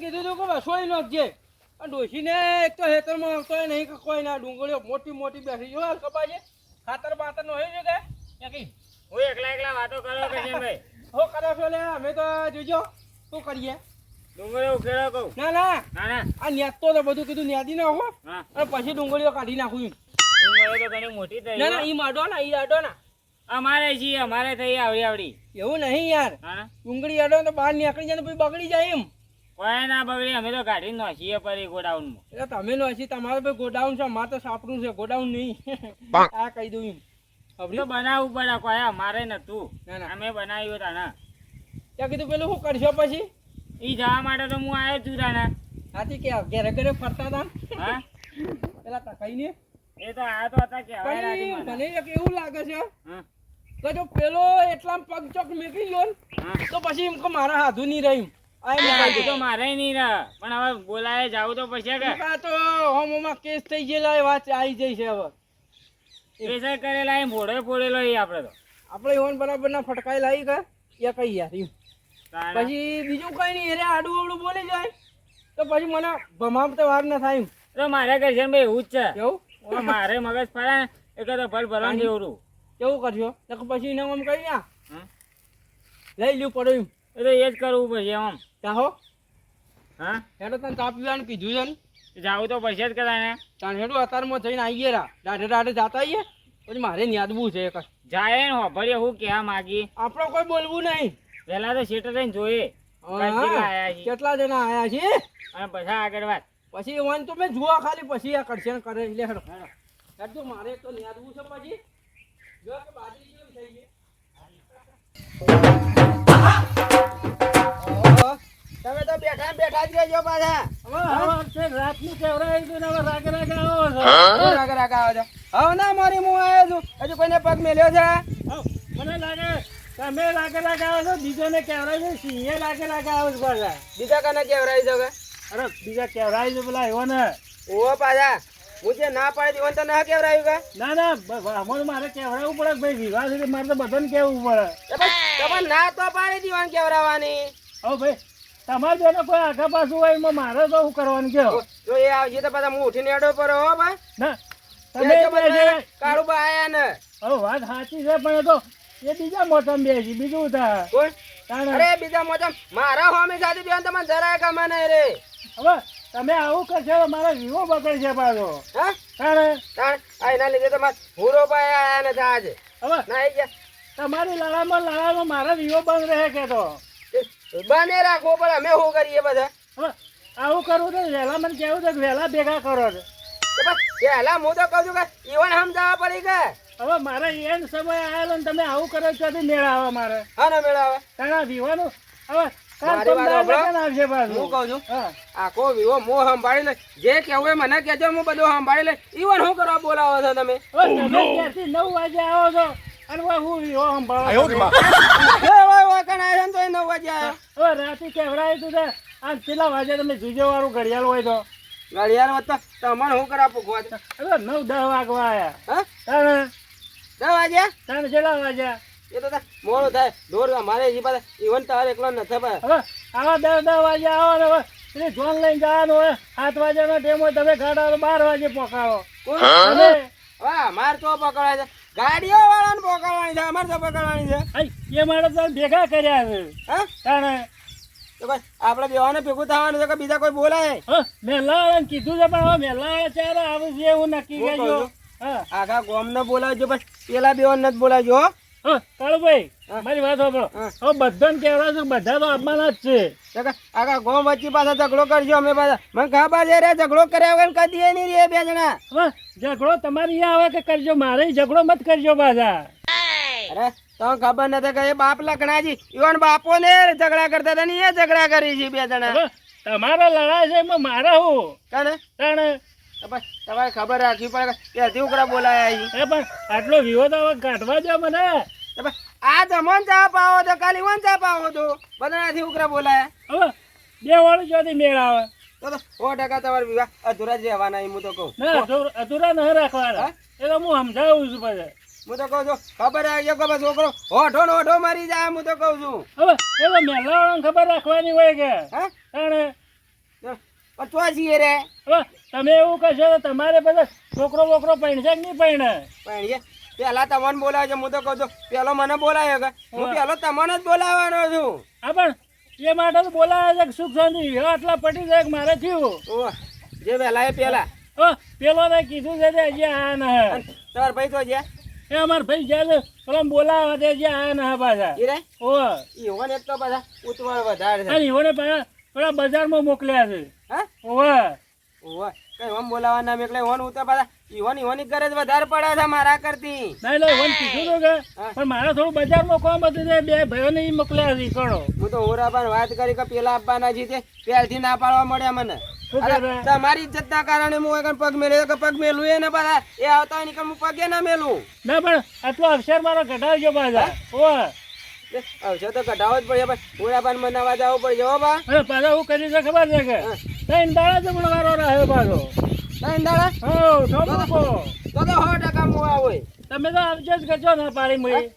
છે એમ કીધું હતું કે રસોઈ નાખજે અને ડોશીને એક તો હેતરમાં આવતો નહીં કે કોઈ ના ડુંગળીઓ મોટી મોટી બેસી જો કપાજે ખાતર બાતર નો હોય છે કે? હું એકલા એકલા વાતો કરો કે છે ભાઈ? હો કરો છો લે અમે તો જોજો. શું કરીએ? ડુંગળીઓ ઉકેલો કહું. ના ના. ના ના. આ ન્યાતો તો બધું કીધું ન્યાદી ના હો. અને પછી ડુંગળીઓ કાઢી નાખું એમ. ડુંગળી તો ઘણી મોટી થઈ ના ના ઈ માડો ના ઈ આડો ના. અમારે જી અમારે થઈ આવડી આવડી. એવું નહીં યાર. ડુંગળી આડો તો બહાર નીકળી જાય ને પછી બગડી જાય એમ. કોઈ ના બગડી અમે તો કાઢી નોખીએ પરી ગોડાઉનમાં. એટલે તમે નો હજી ભાઈ ગોડાઉન છે મારે તો સાપડું છે ગોડાઉન નહીં. આ કહી દઉં એમ. તો ખબરી? બનાવવું પડે કોઈ અમારે નતું અમે બનાવ્યું તાના ત્યાં કીધું પેલું શું કરશો પછી? ઈ જવા માટે તો હું આવ્યો છું તાના આથી કે ઘેરે ઘરે ફરતા હતા હા? પેલા તકાઈ ને? એ તો આ તો હતા મને એક એવું લાગે છે હા. કે પેલો એટલા પગ ચોક મેકી ગયો તો પછી એમ કે મારા હાથું નહીં રહ્યું. તો મારે નહીં રહે પણ હવે બોલાય જવું તો પછી કે આ તો હોમોમાં કેસ થઈ ગયેલા એ વાત આવી જઈ છે હવે. કરેલા એ ભોળે ફોડેલો એ આપણે તો. આપણે બરાબર ના ફટકાઈ લાવી કે? એ કઈ યાર એમ. પછી બીજું કઈ નહીં એરે આડું અવડું બોલી જાય. તો પછી મને ભમામ તો વાર ના થાય એમ. તો મારે કરશે ભાઈ એવું જ છે. એવું? મારે મગજ ફરે એક તો ભલ ભરણ જેવડું. કેવું કરશો તો પછી એને આમ કઈ ના. લઈ લ્યું પડ્યું એટલે એ એ જ કરવું પછી આમ. ચાહો હા. હેડો તને તાપ પીવાનું કીધું છે ને. જાવું તો પછી જ કરાય ને. તાણ હેડો અત્યારમાં જઈને આવીએ રા. દાઢે દાઢે જાતા આવીએ. પછી મારે યાદવું છે એક જાય ને હોભળીએ હું કહેવા માગી? આપણો કોઈ બોલવું નહીં. પહેલા તો શેટર લઈને જોઈએ. કેટલા આયા છે? કેટલા જણા આયા છે અને પછી આગળ વાત. પછી વન તો મેં જોવા ખાલી પછી આ કરશે ને કરે એટલે હેડો. હેડો. મારે તો યાદવું છે પછી. જો કે બાજરી કેવી થઈ ગઈ તમે તો બેઠા બેઠા જ રહેજો પાછા. કેવડાવી દીધું ને હવે રાગે રાગે આવો છો. રાગે રાગે આવો છો. હવે ના મારી હું આવ્યો છું. હજુ કોઈને પગ મેલ્યો છે મને લાગે તમે રાગે રાગે આવો છો બીજોને દો સિંહે રાગે રાગે આવો છો પાછા. બીજા કને કેવરાઈ છો કે અરે બીજા કેવરાય દો પેલા એવો ને. ઓ પાછા હું જે ના પાડી દીધું તો ના કેવરાયું કે? ના ના અમારે મારે કેવડાવવું પડે ભાઈ વિવાહ છે મારે તો બધાને કેવું પડે. તમે ના તો પાડી દીવાનું કેવરાવાની હવે ભાઈ તમારે બેનો કોઈ આગા પાછું હોય એમાં મારે તો શું કરવાનું કે જો એ આવજે તો પાછા હું ઉઠીને એડો પર હો ભાઈ. ના તમે તમે બા આયા ને હવે વાત સાચી છે પણ એ તો એ બીજા મોસમ બેસી બીજું તા. અરે બીજા મોસમ મારા હોમી સાથે બેન તમને જરાય કમા નહીં રે. હવે તમે આવું કરશો મારા વિવો બગડશે પાછો. હા? તાણે. તાણ. એના લીધે તમારે હુરો ભાઈ આયા ને આજે. હવે ના તમારી લડામાં લડામાં મારા વિવો બંધ રહે કે તો? બને રાખવો પડે અમે શું કરીએ બધા? આવું કરવું તો વહેલા મને કેવું છે વહેલા ભેગા કરો છો. વહેલા હું તો કહું છું કે ઈવન સમજાવવા પડી કે. હવે મારે એન સમય આવેલો ને તમે આવું કરો છો મેળ આવે મારે. હા ને મેળાવે. તારા વિવાનું હવે આખો વિવો મો સંભાળી લે. જે કેવું એ મને કેજો હું બધું સંભાળી લે. ઈવન શું કરવા બોલાવો છો તમે? તમે નવ વાગે આવો છો? અને હવે હું વિવો સંભાળો છું. એ વાય વાય કણ આયા ને તો વાગે આયા. હવે રાતે કેવડાય તું તે? આ કેટલા વાગે તમે જુજો વાળું ઘડિયાળ હોય તો? ઘડિયાળ વત્તા તમારે હું પૂછવા છે હવે નવ દસ વાગવા આયા. હા? તાણે દસ વાગ્યા? તાણે કેટલા વાગ્યા? એ તો મોડો થાય. દોર અમારે હજી પાછા ઈવન તારે એકલો નથી ભાઈ. હવે આવા દસ દસ વાગે આવો ને હવે પેલી જોન લઈને જવાનું હોય. સાત વાગ્યાનો ટેમ હોય તમે ગાડા બાર વાગે પકાવો કોણ? મારે હવે અમારે તો પકડાય છે. ગાડીઓ વાળાને પકડવાની છે અમારે તો પકડવાની છે. એ મારે તો ભેગા કર્યા છે. હા? તાણે તો બસ આપણે બેવાને ભેગું થવાનું છે કે બીજા કોઈ બોલાય? હા મેલા કીધું છે પણ હવે મેલા ચાર આવું છે એવું નક્કી કરજો. આખા ગોમ ને બોલાવજો બસ પેલા બેવાને નથી બોલાવજો હો. કાળુભાઈ. મારી વાત સાંભળો. હવે બધાને કહેવાય છે બધા તો આપવાના જ છે. તો આખા ગોમ વચ્ચે પાછા ઝઘડો કરજો અમે પાછા. મને ખબર છે રે ઝઘડો કર્યા વગર કદી નહીં રે બે જણા. ઝઘડો તમારી આવે કે કરજો? મારે ઝઘડો મત કરજો પાછા. અરે તમને ખબર નથી કે એ બાપ લખણાજી ઈવન બાપો ને ઝઘડા કરતા હતા ને એ ઝઘડા કરી છે બે જણા. તમારા લડાઈ છે એમાં મારા હું? કને? કને તમારે ખબર રાખવી પડે કે હજી ઉકરા બોલાયા એ પણ આટલો વિવાદ હવે કાઢવા દો મને. તો આ જમણ ચા પાવો તો કાલી વન ચા પાવો તો. બધાથી ઉકરા બોલાય. હવે બે વાળું જોતી મેળ આવે. તો તો સો ટકા તમારે વિવાહ અધૂરા જ રહેવાના એમ હું તો કહું. અધૂરા ન રાખવાના. એ તો હું સમજાવું છું પછી. હું તો કહું છું ખબર આવી કે બસ છોકરો ઓઢો ને ઓઢો મારી જાય હું તો કહું છું. હવે એવો મેલાવાળાને ખબર રાખવાની હોય કે. હા? પચવા છીએ રે હવે તમે એવું કહેશો તો તમારે બધા છોકરો બોકરો પહેણશે કે નહીં પહેણે પણ? એ પેલા તમને બોલાવે છે હું તો કહું છું પેલો મને બોલાયો કે હું પેલો તમને જ બોલાવવાનો છું. હા પણ એ માટે તો બોલાવે છે સુખ શાંતિ આટલા પટી જાય મારે થયું? જે પેલા એ પેલા. હવે પેલો ને કીધું છે તે હજી આયા ના તાર ભાઈ તો જ્યાં? એ અમાર ભાઈ જ્યાં છે પેલો બોલાવે તે હજી આયા ના પાછા. ઈ રે? ઓ. ઈવન એક તો પાછા ઉતવાળ વધારે છે. ઈવોને પાછા પેલા બજારમાં મોકલ્યા છે. હા? ઓવા. ઓવા કઈ ઓમ બોલાવવાના મેં એટલે ઓન ઉતર પાછા ઈવોન ઈવોની ગરજ વધારે પડે છે મારા કરતી. નહીં એટલે ઈવોને કીધું તો કે પણ મારા થોડું બજારમાં કોમ હતું તે બે ભાઈઓને ઈ મોકલ્યા ઈ હું તો હોરાબાન વાત કરી કે પેલા આપવાના છે તે પહેલથી ના પાડવા મળ્યા મને. તમારી ઇજ્જત ના કારણે હું એક પગ મેલ્યો કે પગ મેલું એ ને પાછા એ આવતા હોય ને કે હું પગે ના મેલું. ના પણ આટલો અક્ષર મારો ઘટાડજો પાછા. ઓવે અવસર તો કઢાવો જ પડે પણ હોરાબાન મનાવા જવું પડશે હો બા. પાછા હું કરી છે ખબર છે કે? ત્રણ દાડા જમણો રહ્યો પાછો. હો તો તો સો ટકા મુવા હોય. તમે તો આવજો જ કરજો ના પાડી મળી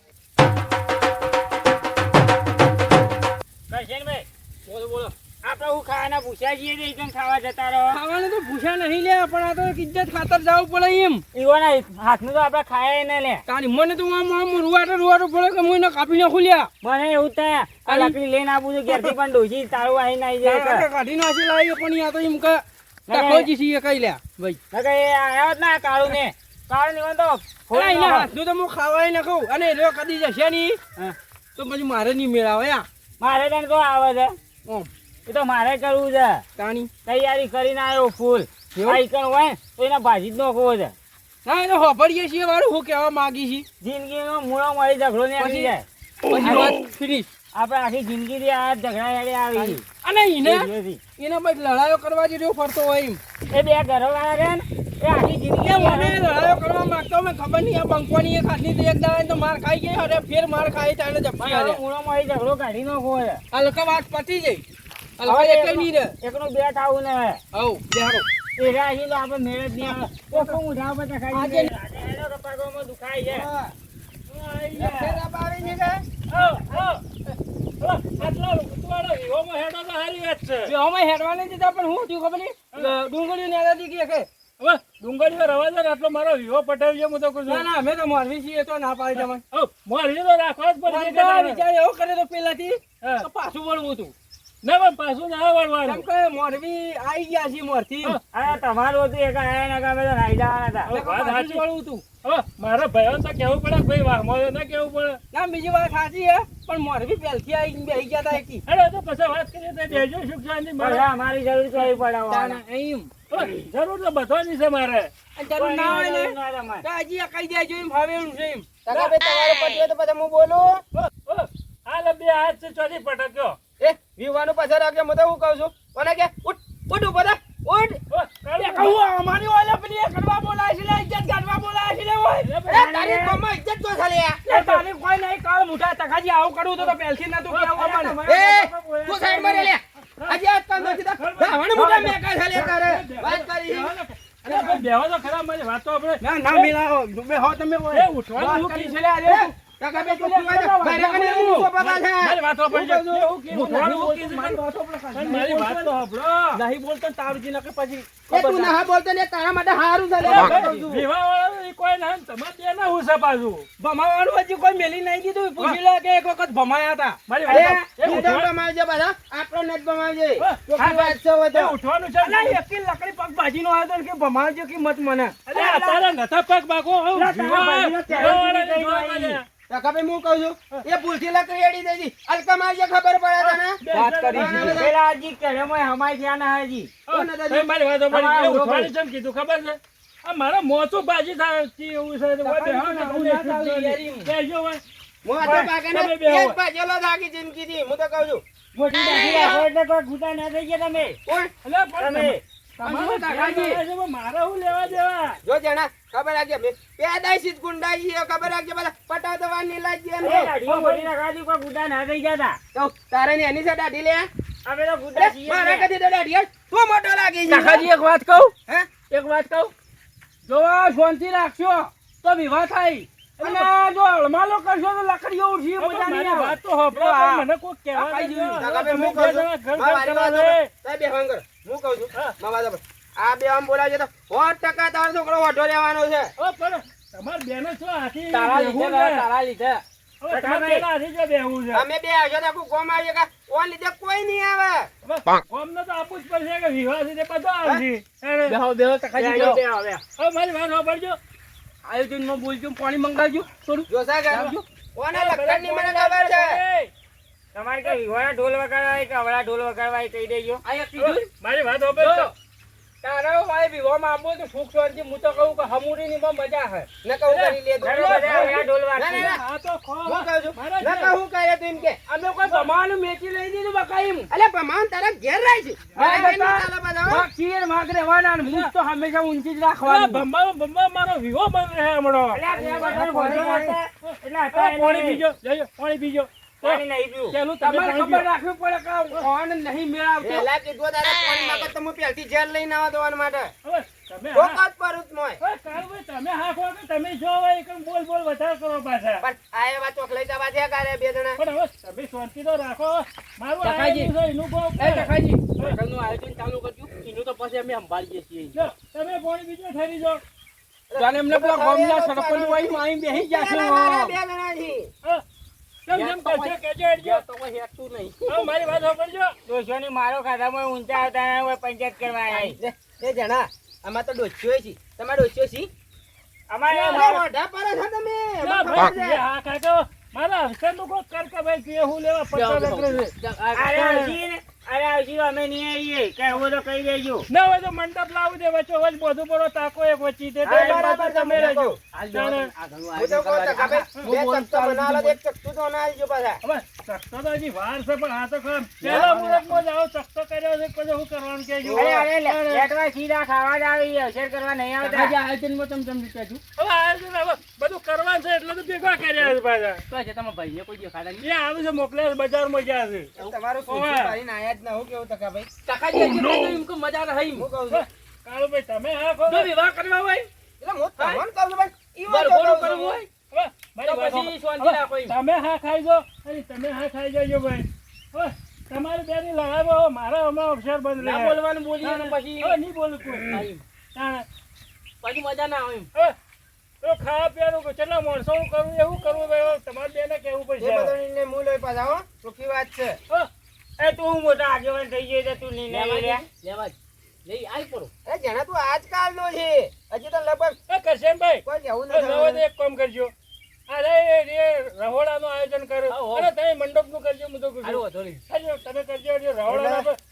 ભાઈ બોલો બોલો. આપણે હું ખાવાના પૂછ્યા જઈએ ને એકદમ ખાવા જતા રહો. ખાવાનું તો ભૂસા નહીં લે પણ આ તો ઇજ્જત ખાતર જવું પડે એમ. ઈવોના હાથનું તો આપણે ખાય ને લે તારી મને તો આમ આમ રૂવાટો રૂવાટો પડે કે હું એને કાપી નાખું લ્યા. મને એવું થાય આ. લકડી લઈને આપું છું ઘેરથી પણ ડોસી તારું આવીને આવી જાય કાઢી નાખી લાવી પણ તો એમ કે ટકોજી છીએ કઈ લ્યા ભાઈ. નકર એ જ ના કાળું ને. કાળું ને તો અલા, એના હાથનું તો હું ખાવાય ના કહું. અને એ કદી જશે નહીં. તો પછી મારે નહીં મેળાવે મારે તને તો આવે છે. એ તો મારે કરવું છે. તાણી. તૈયારી કરીને આવ્યો ફૂલ? હોય તો એના ભાજી જ નોખવો છે. ના એને હોભળીએ છીએ વાળું. હું કહેવા માંગી છી. જિંદગીનો મૂળો મળી ઝઘડો ને આવી જાય. પછી વાત ફિનિશ આપણે આખી જિંદગી આ ઝઘડા યારી આવી અને એને એને પછી લડાઈઓ કરવા જેટલો ફરતો હોય એમ. બે ઘરો વાળા રહ્યા ને એ આખી જિંદગી મને લડાયો કરવા માંગતો મેં ખબર નહીં આ બંકવાની એક હાથની એક દાડા તો માર ખાઈ ગઈ અરે ફેર માર ખાઈ તાણે જપ્પી અરે મૂળો મળી ઝઘડો કાઢી નાખવો આ હલકા વાત પતી જઈ હવે એક નહીં રે એકનો બે થાવું ને હવ. બેહારો એ રાહી તો આપણે મેળ જ નહીં આવે. કોકો મુઠા પર ખાઈ આજે- આજે એનો કપાળમાં દુખાય છે. હા. ફેર? આવ, આટલો ઉતવાળો હીરોમાં હેડો તો હારી વાત છે. જો અમે હેડવા નહીં દીધા પણ હું થયું ખબર નહીં? ડુંગળી ને આદાથી કે હવે ડુંગળીઓ રવા દે આટલો મારો વિવો પટેલ છે હું તો કહું ના ના અમે તો મોરવી છીએ તો ના પાડી મોરવી તો રાખવા જ પડશે વિચાર એવો કરે તો પેલાથી પાછું વળવું હતું ના પણ પાછું ના વળવાનું કે મોરવી આવી ગયા છે મોરથી હા, આ તમારું હતું એક આયા ના કામે રાઈ જવાના હતા. વાત સાચી. વળવું હતું હવે મારા ભાઈઓને તો કહેવું પડે ભાઈ વાહ મોયો ના કહેવું પડે ના બીજી વાત સાચી હે પણ મોરવી પહેલથી આવી બેસી ગયા હતા એકી અરે તો પછી વાત કરીએ તો બેજો સુખ શાંતિ મારે અમારી જરૂર કઈ એમ જરૂર તો બધાની છે મારે જરૂર ના હોય ને તો હજી આ કહી દેજો એમ ભાવે એમ છે એમ કાકા ભાઈ તમારો પતિ તો બધા હું બોલું હાલ બે હાથ છે ચોથી પટક્યો એ વિવાનું પાછળ રાખજો હું તો હું કહું છું? કોને કે? ઉઠ ઉઠ ઉપર ઉઠ. એ કહું અમારી ઓલે પેલી એ કરવા બોલાય છે લે ઇજ્જત કાઢવા બોલાય છે લે ઓય. એ તારી કોમાં ઇજ્જત તો યાર. લે. તારી કોઈ નહીં કાળ મુઠા તકાજી આવું કરું તો તો પહેલથી નતું કેવું અમને. એ તું સાઈડમાં લે. આજે આ તો નથી થા. રાવણ મોટા મેકા ચાલે તારે. વાત કરી. અરે બેહો તો ખરા મારી વાત તો આપણે ના ના મિલાવો. બે હો તમે એ ઉઠવાનું કરી. છે લે આજે? કાકા તું કને હું મારી વાત? મારી બોલતો ને નકે પછી એ તું ના. બોલતો ને તારા માટે હારું છું. કોઈ ના તમારે બે ના હું છે પાછું. ભમાવાનું હજી કોઈ મેલી નહીં દીધું. પૂછી લે કે એક વખત ભમાયા હતા. મારી વાત એ બધા. આપણો ને જ ચોખ્ખી વાત છે ઉઠવાનું છે. અલા એકી લકડી પગ આવ્યો તો કે ભમાવજો કે મત મને? અરે તારા નતા પગ વિવાહ- કાકા હું કહું છું એ ભૂલથી લકડી એડી દેજી અલકા મારજે ખબર પડે તને વાત કરી છે. છે. પેલા હજી કેળેમાં હમાઈ થયા ના હજી. કોને દાદા? ભાઈ, મારી વાત સાંભળી. તમારા એ ઊભો ઉઠવાની ચમ કીધું ખબર છે આ મારા મોચું બાજી થાય એવું છે તો તમારી ને, આવું ના ચાલે યાર એમ. બેહજો હોય. હું આ તો ભાઈ, કાકાને તમે બે એક હોય. ભાજેલો જ આખી હું તો કહું છું મોટી બાજી એટલે કોઈ ઘૂંટા ના થઈ ગયા તમે કોણ? અલા, પણ તમે. તમારો કાકાજી. ધ્યાન રાખજો, મારે શું લેવા દેવા જો જણા ખબર રાખજે બે પેદાઈશી જ ગુંડાઈ છે, ખબર રાખજે બધા પટાવવાની લાગી એમ. એ તો. દાઢીઓ મોટી રાખવાથી કોઈ ઘૂંટા ના થઈ ગયા તો. તારે ને એની છે દાઢી લે? અમે તો ઘૂંટા છીએ મારા કદી તો દાઢી તું મોટો લાગી છે કાકાજી એક વાત કહું? હે? એક વાત કહું? જો શાંતિ રાખશો તો વિવાહ થાય. અને જો હળમાલો કરશો તો લકડીઓ ઉડશે વાત તો મને કહેવા હું ઘર ઘર બે. હું કહું છું હા. માં વાત સાંભળો. આ બે આમ બોલાવજો તો સો ટકા તારો છોકરો ઓઢો રહેવાનો છે ઓ, પણ તમારે બેનો છો હાથી તારા લીધે તારા લીધે હવે તમારે બેના હાથી જો બેહવું છે. અમે બે આવશો તો આખું આવીએ કા ઓન લીધે કોઈ નહીં આવે કોમ કોમને તો આપવું જ પડશે કે વિવાહ છે તે બધો આવશે. બેહો બેહો તકાજી બેહો, બેહો બેહો, બેહો. હવે મારી વાત સાંભળજો. આયોજનમાં બોલજો પાણી મંગાવજો થોડું જો સાહેબ, આવજો. ઓને લખણની મને ખબર છે તમારે કઈ વિવાળા ઢોલ વગાડવા કે અવળા ઢોલ વગાડવા કહી દેજો. ને? મારી વાત સાંભળજો. તારો ભાઈ વિવાહમાં આવો તો સુખ શાંતિ હું તો કહું કે હમુરીની માં મજા હે. ન કહું કરી લે. ના, ના, ઢોલ ના, હા તો ખો. હું કહું છું. ન કહું કહે તું કે અમે કોઈ પ્રમાણ મેચી લઈ દીધું બકાઈમ અલે પ્રમાણ તારા ઘેર રહે છે. મારે બેટા, નહીં ચાલે હો. વાઘ ને વાઘ રહેવાના ને તો હંમેશા ઊંચી જ રાખવાનું. ભંબા ભંબા મારો વિવો બન રહે હમણો. અલે આ બધા ભોજન એટલે આ પાણી પીજો. જજો, પાણી પીજો. તો, પાણી નહીં પીવું. પેલું તમારે ખબર રાખવી પડે કે કોણ નહીં મેળવતો. પેલા કીધું તારે પાણી માં તમે પેલથી જેલ લઈને આવો દોવાના માટે. તમે મોય. કે જો એકમ બોલ બોલ વધારે કરો પાછા. પણ આ એવા ચોકલેટ જવા છે બે જણા. પણ હવે તમે શાંતિ તો રાખો. મારું. આયોજન છે, એનું બહુ એ ટકાજી લગ્નનું આયોજન ચાલુ કરજો. એનું તો પછી અમે સંભાળીએ છીએ. જો, તમે પાણી પીજો ઠરી જાઓ. જાણે એમને પેલા ગામના સરપંચ હોય અહીં બેસી જશે બે જણા છીએ. મારી મારો ખાધામાં ઊંચા આવતા પંચાયત કરવા. એ જણા અમે તો ડોશીઓ છે. તમારે ડોશીઓ છે? અમારે મોઢા પર છો તમે? ના, ભાઈ, છે. હા કાકા, મારા હસબન્ડનું કોક કરકા ભાઈ કે હું લેવા પચાસ અરે અરે આવજી અમે નહીં આવીએ. કે હું તો કહી દેજો. ના હોય તો મંડપ લાવું દે વચ્ચે વચ બધું પડો તાકો એક વચ્ચી દે હા, બરાબર તમે રહેજો. હું તો કહું તો ખબર, બે ચક્કર બનાવો તો એક ચક્કુ તો ના આવજો પાછા. હવે ચકતો તો હજી વાર છે પણ આ તો ખરા. પેલો મુરતમાં જાવ ચકતો કર્યો છે પછી હું કરવાનું કહેજો. અરે અરે લે, લેટવા સીધા ખાવા જ આવી અવસર કરવા નહીં આવતા. આયોજનમાં તમે તમને કહેજો હવે આયોજન હવે બધું કરવાનું છે એટલે તો ભેગા કર્યા છે પાછા. તો છે તમારા ભાઈને કોઈ દેખાડા નહીં? એ આવે છે મોકલે બજારમાં ગયા છે. તમારું કોઈ ભાઈ ના આયા જ ના હું કેવું તકા ભાઈ? ટકાજી હજી તો એમ કે મજા રહી હું કહું છું. કાળુભાઈ તમે હા કહો વિવાહ કરવા હોય? એટલે હું તમને કહું છું ભાઈ. ઈ વાત કહું. કરવું હોય? તમે હા ખાઈ જો તમે હા ખાઈ જજો ભાઈ. તમારે બેની લડાઈ હવે મારા હમણાં અક્ષર બંધ ના રહે. બોલવાનું બોલી ને પછી નહીં બોલું કોઈ. પછી મજા ના આવે તો ખાવા પીવાનું કે કેટલા માણસોનું કરવું એવું કરવું ભાઈ તમારે બેને કહેવું એ પડશે હું લઈ પાછા હો. ચોખ્ખી વાત છે. એ તું હું મોટા આગેવાન થઈ ગયો એટલે તું લે. લેવા જ. લઈ આઈ પડો. અરે જેના તું આજકાલનો છે. હજી તો લગભગ કરશે કોઈ નથી એક કામ કરજો. અરે એ રહોડાનું આયોજન કરો હા, તમે મંડપનું કરજો હું તો તમે કરજો એટલે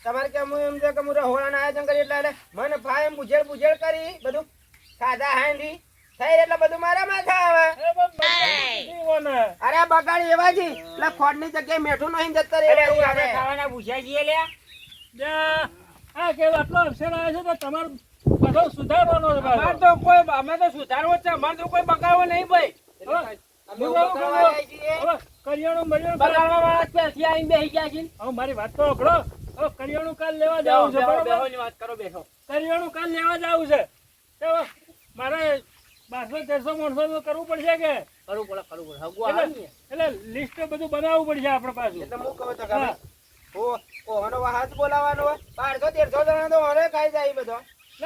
તમારે કે હું એમ છે કે હું રહોડાનું આયોજન કરી એટલે મને ભાઈ એમ બુજેડ બુજેડ કરી બધું ખાધા હાંડી થઈ એટલે બધું મારા માથે આવે અરે. અરે બગાડ એવા જી એટલે ખોડની જગ્યાએ મેઠું નહીં જતા એવા ખાવાના પૂછ્યા છીએ લ્યા આ કે આટલો અવસર આવે છે તો તમારે બધો સુધારવાનો અમારે તો કોઈ અમે તો સુધારવો છે અમારે તો કોઈ બગાડવો નહીં ભાઈ કરિયાણું બરિયાણું બગાડવા વાળા ત્યાંથી આવીને બેસી ગયા છે હવે મારી વાત તો સાંભળો. હવે કરિયાણું કાલ લેવા બેહો, છે બરોબર? વાત કરો બેઠો કરિયાણું કાલ લેવા જવું છે. તો મારે બારસો તેરસો માણસો તો કરવું પડશે કે? કરવું પડે કરવું પડે. એટલે લિસ્ટ બધું બનાવવું પડશે આપણે પાછું. એટલે હું કહું તો ઓ ઓહનો હાથ બોલાવાનો હોય. બારસો તેરસો જણા તો હવે ખાઈ જાય બધો.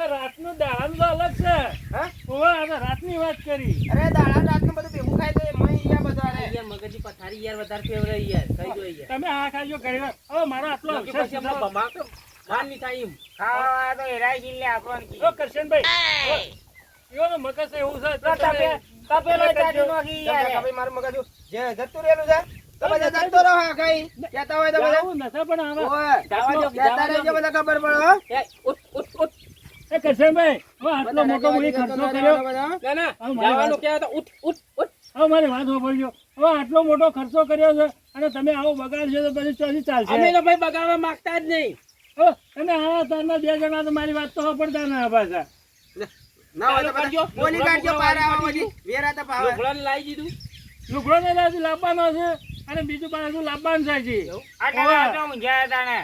રાતનું દાડાનું તો અલગ છે. હા? ઓવે, રાતની વાત કરી. અરે દાડા રાતનું બધું ભેગું ખાઈ જાય મય અહીંયા બધો અરે યાર મગજની પથારી યાર વધારે ફેવરે યાર કઈ જો યાર. તમે આ ખાજો કરી હવે મારો આટલો બાકી અવસર પછી હમણાં ભમાક માર નહીં થાય એમ. ખાવા તો હેરાઈ ગઈ લે આપણને ઓ કરશનભાઈ. એવો મગજ એવું છે તમે- તપેલો તમે. નાખી યાર. મારું મગજ. જે જતું રહેલું છે તો જતો રહો હા ખાઈ. કહેતા હોય તો બધા જાવું પણ આમાં. ઓય જવા દો, કહેતા રહેજો બધા ખબર પડે ઉઠ, ઉઠ, ઉઠ. એ કરશનભાઈ હવે આટલો મોટો મુડી ખર્ચો કર્યો. ના ના મારી જવાનું વાત- કહેવાય તો ઉઠ ઉઠ ઉઠ. હવે મારી વાત સાંભળજો. હવે આટલો મોટો ખર્ચો કર્યો છે અને તમે આવો બગાડશો તો પછી ચોથી ચાલશે. અમે તો ભાઈ બગાડવા માંગતા જ નહીં. હવે તમે આવા તારના બે જણા તો મારી વાત તો સાંભળતા ના પાછા. ના હોય તો કરજો. બોલી કાઢજો? પાર આવા વાળી વેરા તો ભાવે. લુગડાને લાવી દીધું. લુગડો ને લાવવાનો છે અને બીજું પાછું લાવવાનું છે આ તારે આ હતા ને.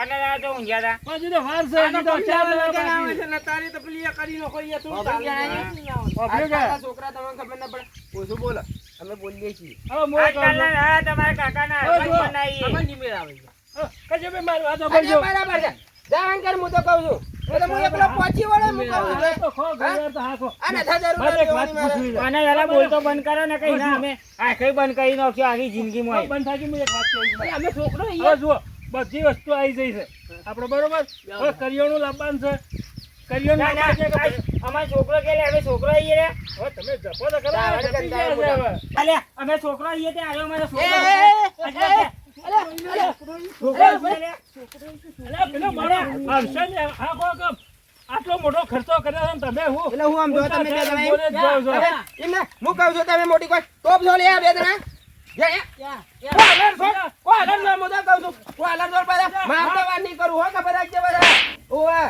આટલા તો ઊંઘ્યા હતા હજુ તો વાર છે તો ચાર લગન આવે છે ને તારે તો પેલી કરી છોકરા તમને ખબર ના પડે. ઓછું બોલો? અમે બોલીએ છીએ. હવે તમારા આવે બરાબર છે. જાણ કર હું તો કહું છું. આ બોલતો બંધ કરો ને કઈ ના અમે આ કઈ બંધ કરી નાખ્યો આખી જિંદગીમાં. બંધ થાય છે, હું એક વાત કહું છું. અરે અમે છોકરો જુઓ. બધી વસ્તુ આવી જઈ છે. આપણે બરોબર? હવે કરિયાણું લાવવાનું છે. છોકરો કે અમે છોકરો આવીએ હવે તમે જપો તો ખરા, અમે આવીએ તે આવ્યો આટલો મોટો ખર્ચો કર્યો તમે હું? એટલે હું આમ જો તમે બે જણા જ છો. હવે હું કહું છું તમે મોટી કોઈ ટોપ છો લે બે જણા. વાત નહીં કરું, દેવાને. ઓવે.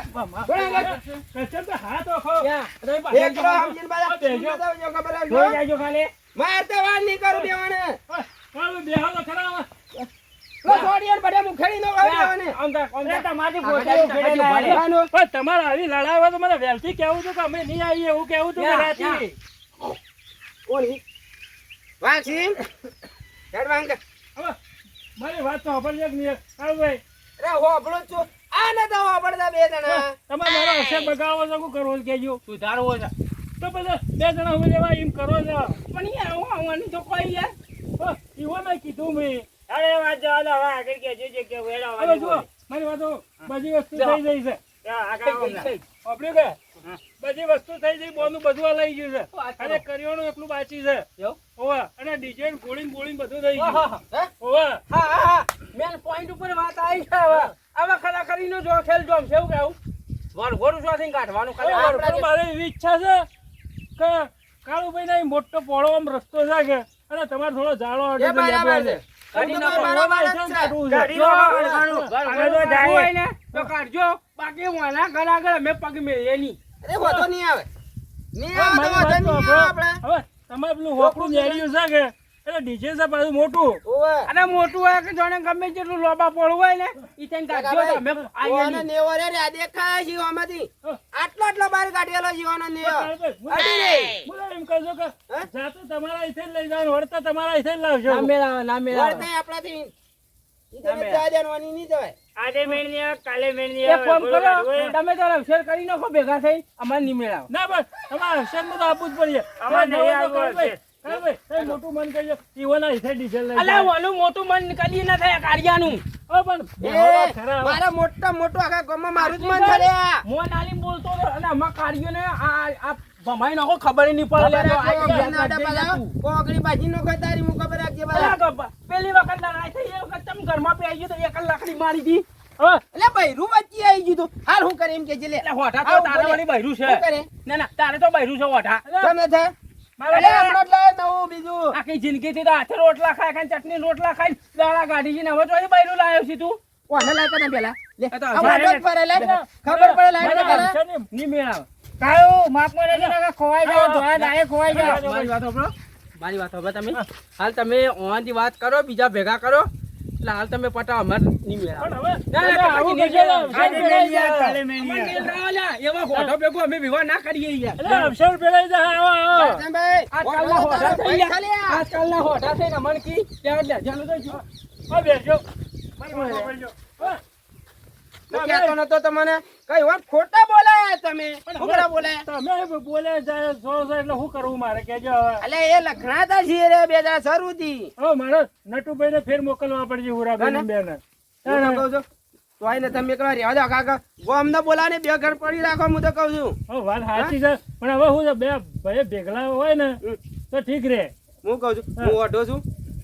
કચ્છર તો ખરા. તમારી આવી લડાઈ તો મને વહેલથી કેવું હતું કે અમે નહીં આવીએ એવું કેવું હતું ઈ? વાંચી. હેડ વાંગ. મારી વાત તો સાંભળજો કે નહીં? હા ભાઈ. અરે હોભળું જ છું. આ નતા હોભળતા બે જણા. તમે મારો અસર બગાવો છો શું કરવો છે સુધારવો છે. તો બધા બે જણા હવે લેવા એમ કરો છો. પણ યાર હું આવવાનું તો કોઈ યાર એવો ઈવો મેં કીધું મેં. અરે વાત જવા દો હવે આગળ કહેજો જે કે વેડો હવે મારી વાતો બધી વસ્તુ થઈ જઈ છે. આપણે કે? બધી વસ્તુ થઈ ગઈ બોનું બધું આ લઈ ગયું છે. અને કરિયાણું એટલું બાચી છે. ઓવા અને ડિઝાઇન ગોળીને ગોળીને બધું થઈ ગયું. ઓવા. હા હા હા. મેન પોઈન્ટ ઉપર વાત આવી છે હવે. હવે ખરા કરીને જો ખેલ જોમ છે એવું કેવું વરઘોડું ચોથી કાઢવાનું ખાલી? મારે એવી ઈચ્છા છે કે કાળુભાઈ ના મોટો પોળો આમ રસ્તો છે કે અને તમારે થોડો જાળો તો કાઢજો. બાકી વાના ઘર આગળ અમે પગ મેળીએ નહીં. અરે વાંધો નહીં આવે નહીં આવે તો મારી નહીં આવે આપણે. હવે પેલું હોકરું નેર્યું છે કે એટલે ડીજે છે પાછું મોટું અને મોટું હોય કે જાણે ગમે જેટલું લોબા પોળું હોય ને ઈ થઈને કાઢજો અમે આવીએ નેવો રે રે, આ દેખાય છે આમાંથી. આટલો આટલો બાર કાઢેલો ઓનો નેવો. અડી રે. બોલો એમ કહેજો કે? તમારા અહીંથી લઈ જવાનું વળતા તમારા જ લાવજો ના મેળ ના મેળ આવે. આપણાથી. આજે મેળ નહીં આવે કાલે મેળ નહીં એક કામ આવે વરઘોડું કાઢવું કરો. તમે તારા અવસર કરી નાખો ભેગા થઈ અમારે નહીં મેળ ના બસ. તમારે અક્ષરનું તો આપવું જ પડશે અમારે નહીં આવવું કાળભાઈ, હશે. કાળભાઈ, તમે મોટું મન કરજો ઈવોના અહીંથી ડીઝલ લઈ અલા જાઓ. મોટું મન કદી ના થાય કાઢિયાનું હવે પણ એ, બેહવા ખરા. હવે. મારા મોટા મોટું આખા ગામમાં મારું જ મન. નાલી બોલતો અને કાઢ્યો આ આ ભમાઈ નાખો ખબર નહીં પડે. કોકડી ભાજી નો ખબર રાખજે અલા પાછા. ગબ્બા, પેલી વખત ઘરમાં પી આવી ગયો તો એક જ લાકડી મારી દી. હવે એટલે બૈરું વચ્ચે આવી ગયું તું. હાલ હું કરે એમ કે લે. એટલે હોઠા તો તારે બોલે. બૈરું છે. કરે? ના ના તારે તો બૈરું છે હોઠા. તમે. આખી જિંદગી થી હાથે રોટલા ખાય ખાય ચટણી રોટલા ખાઈ દાડા કાઢી છે ને હવે તો બૈરું લાવ્યો તું. કોને પેલા? ખબર પડે મારા ને કાયું ખોવાઈ ખોવાઈ વાત સાંભળો. મારી વાત સાંભળો તમે. હાલ તમે ઓનથી વાત કરો બીજા ભેગા કરો. એટલે હાલ તમે પટાવો અમારે નહીં મેળ. એવા હોઠો ભેગો અમે વિવાહ ના કરીએ યાર. એટલે અક્ષર પેલાઈ જાય, આવો, આવો. કરશનભાઈ, આજકાલના હોઠા થઈને અમને કી ત્યાં જ લે. તો જો. હવે બેસજો. મારી વાત સાંભળજો. હવે. હું કહેતો નતો તમને કઈ વાત ખોટા બોલાયા તમે? ખોટા બોલાયા? તમે બોલે જાય છો છો એટલે શું કરવું મારે? કેજો હવે. અલે એ લખણાતા છીએ રે બે જણા શરૂથી હવે મારે નટુભાઈ ને ફેર મોકલવા પડશે હુરાબેન બેન. હું કહું છું તોય ને તમે એકલા રહેવા દો કાકા ગોમને બોલાને બે ઘર પડી રાખો હું તો કહું છું. હવે વાત સાચી છે પણ હવે હું બે ભાઈ ભેગલા હોય ને તો ઠીક રે. હું કહું છું હું ઓઢો છું.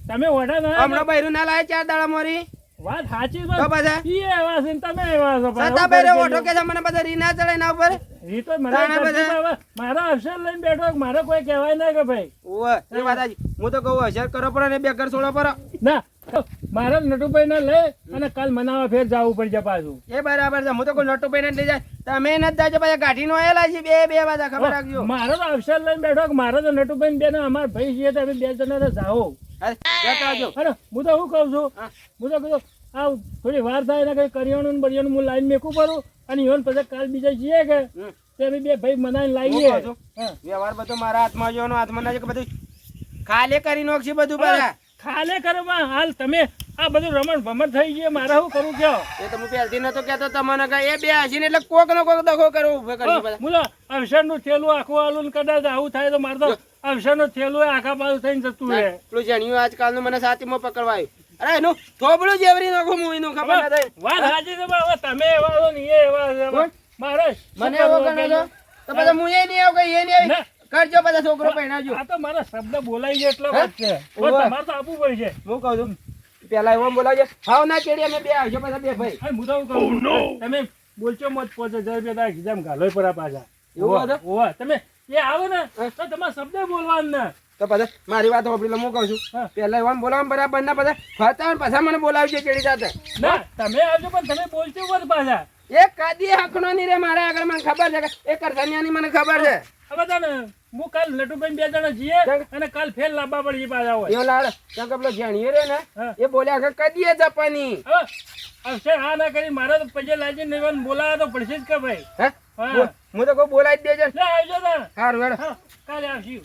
તમે ઓઢા ના. હમણાં બૈરું ના લાય ચાર દાડા મોરી. વાત સાચી તો છે ઈ એવા છે ને તમે એવા છો. સતા હવે બૈરે કે મને બધા રી ચડે ના ઉપર ઈ તો મને તાણા કરતી બધા. હવે મારા અક્ષર લઈને બેઠો મારે કોઈ કહેવાય નહીં કે ભાઈ. ઓવે એ વાત હું તો કહું હજાર કરો પડે ને બે ઘર છોડો પડો. ના મારા નટુભાઈ ને લઈ અને કાલ મનાવા ફેર જવું પડશે પાછું. એ બરાબર છે હું તો કોઈ નટુભાઈ પૈને લઈ જાય. તમે નથી જાજો પાછા ગાઠી નો આવેલા છે બે બે વાજા ખબર રાખજો. મારો તો અવસર લઈને બેઠો મારો તો નટુભાઈ બેન અમારા ભાઈ છીએ તો અમે બે જણા તો જાઓ. હું તો શું કહું છું? હા. હું તો કીધું આ થોડી વાર થાય ને કઈ કરિયાણું ને બરિયાણું હું લાઈન મેકું પડું અને ઈવન પછી કાલ બીજા જઈએ કે તે અમે બે ભાઈ મનાઈને લાવીએ. વ્યવહાર બધો મારા હાથમાં જોવાનો હાથમાં ના કે બધું ખાલે કરી નાખશે બધું બધા. ખાલે કરવામાં હાલ તમે આ બધું રમણ ભમણ થઈ ગયું મારે શું કરું કયો? એ તો હું પહેલથી નતો કહેતો તમને કે એ બે હસીને એટલે કોક નો કોક દખો કરો ઊભો કરી બોલો અવસરનું થેલું આખું આલું કદાચ આવું થાય તો મારે તો અવસરનું થેલું આખા બાજુ થઈને જતું રહે. પેલું જણ્યું આજકાલનું મને સાચીમાં માં આવ્યું અરે એનું થોબડું જેવરી નાખું હું એનું ખબર ના થાય. વાત હાજી છે પણ તમે એવા છો ને એ એવા છે. મારે મને એવો ગણો છો તો પછી હું એ નહીં આવું કઈ એ નહીં આવી. કરજો બધા છોકરો પહેણાજો આ તો મારા શબ્દ બોલાઈ જાય એટલો વાત છે. પણ તમારે તો આપવું પડશે. હું કહું છું પેલા એવો બોલાવજો. હાવ ના કેડી અમે બે આવજો પાછા બે ભાઈ. હું તો કહું તમે બોલચો મત પહોંચો હજાર રૂપિયા તારા ખિસ્સામાં ઘાલોય પરા પાછા. એવું ઓવે, તમે એ આવો ને તો તમારા શબ્દ બોલવાનું. ને તો પછી મારી વાત લો હું કહું છું. પેલા એવા બોલાવવા બરાબર ના પછી ફરતા પાછા મને બોલાવજે કેડી સાથે ના તમે આવજો પણ તમે બોલશો મત પાછા. એ કાદી હકનો નહીં રે મારા આગળ મને ખબર છે એ કરસાનિયાની મને ખબર છે. હવે તને હું કાલ લટુભાઈ બે જણા જઈએ અને કાલ ફેર લાંબા પડી પાછા હોય. એ લાડ કેમ કે પેલો જાણીએ રે ને. એ બોલ્યા કે કદી એ જપાની હવે હા ના કરી મારે તો પૈસા લાજી નહીં બોલાવા તો પડશે જ કે ભાઈ. હે? હા. તો કોઈ બોલાવી દેજે આવજો ને સારું હેડ. કાલે આવશું.